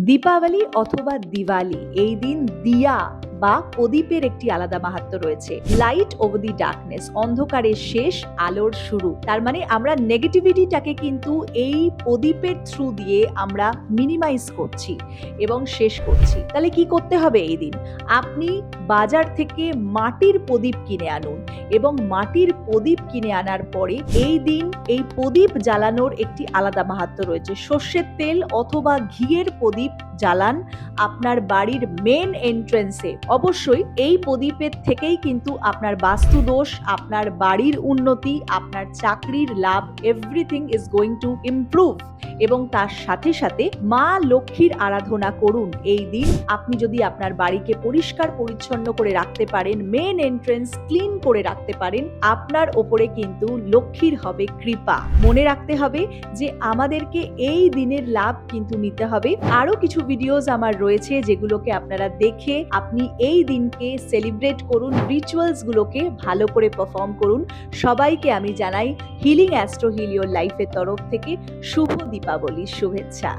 দীপাবলি অথবা দিওয়ালি এই দিন দিয়া বা প্রদীপের একটি আলাদা মাহাত্ম রয়েছে। লাইট ওভার দি ডার্কনেস অন্ধকারের শেষ আলোর শুরু। তার মানে আমরা নেগেটিভিটিটাকে কিন্তু এই প্রদীপের থ্রু দিয়ে আমরা মিনিমাইজ করছি এবং শেষ করছি। তাহলে কি করতে হবে এই দিন? আপনি বাজার থেকে মাটির প্রদীপ কিনে আনুন এবং মাটির প্রদীপ কিনে আনার পরে এই দিন এই প্রদীপ জ্বালানোর একটি আলাদা মাহাত্ম রয়েছে। সর্ষের তেল অথবা ঘিয়ের প্রদীপ জ্বালান, আপনার বাড়ির মেন এন্ট্রেন্সে অবশ্যই এই প্রদীপের থেকেই কিন্তু আপনার বাস্তু দোষ আপনার বাড়ির উন্নতি, আপনার চাকরির লাভ everything is going to improve এবং তার সাথে সাথে মা লক্ষ্মীর আরাধনা করুন। এই দিন আপনি যদি আপনার বাড়িকে পরিষ্কার পরিচ্ছন্ন করে রাখতে পারেন মেন এন্ট্রেন্স ক্লিন করে রাখতে পারেন, আপনার ওপরে কিন্তু লক্ষ্মীর হবে কৃপা। মনে রাখতে হবে যে আমাদেরকে এই দিনের লাভ কিন্তু নিতে হবে। আরও কিছু ভিডিওস আমার রয়েছে যেগুলোকে আপনারা দেখে আপনি এই দিনকে সেলিব্রেট করুন রিচুয়ালস গুলোকে ভালো করে পারফর্ম করুন। সবাইকে আমি জানাই হিলিং অ্যাস্ট্রো হিলিওর লাইফের তরফ থেকে শুভ দীপাবলির শুভেচ্ছা।